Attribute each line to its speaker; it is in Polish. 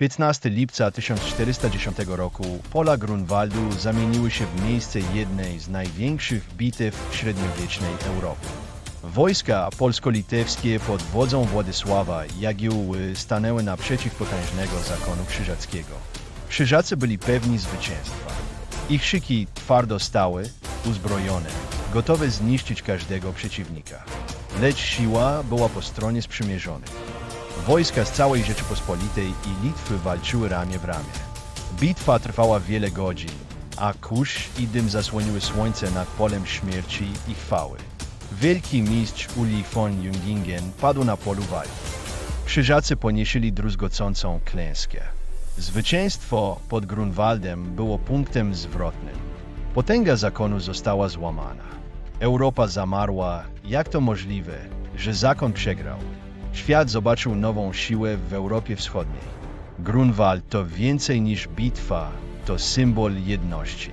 Speaker 1: 15 lipca 1410 roku pola Grunwaldu zamieniły się w miejsce jednej z największych bitew średniowiecznej Europy. Wojska polsko-litewskie pod wodzą Władysława Jagiełły stanęły naprzeciw potężnego zakonu krzyżackiego. Krzyżacy byli pewni zwycięstwa. Ich szyki twardo stały, uzbrojone, gotowe zniszczyć każdego przeciwnika. Lecz siła była po stronie sprzymierzonych. Wojska z całej Rzeczypospolitej i Litwy walczyły ramię w ramię. Bitwa trwała wiele godzin, a kurz i dym zasłoniły słońce nad polem śmierci i chwały. Wielki mistrz Uli von Jungingen padł na polu walki. Krzyżacy ponieśli druzgocącą klęskę. Zwycięstwo pod Grunwaldem było punktem zwrotnym. Potęga zakonu została złamana. Europa zamarła. Jak to możliwe, że zakon przegrał? Świat zobaczył nową siłę w Europie Wschodniej. Grunwald to więcej niż bitwa, to symbol jedności.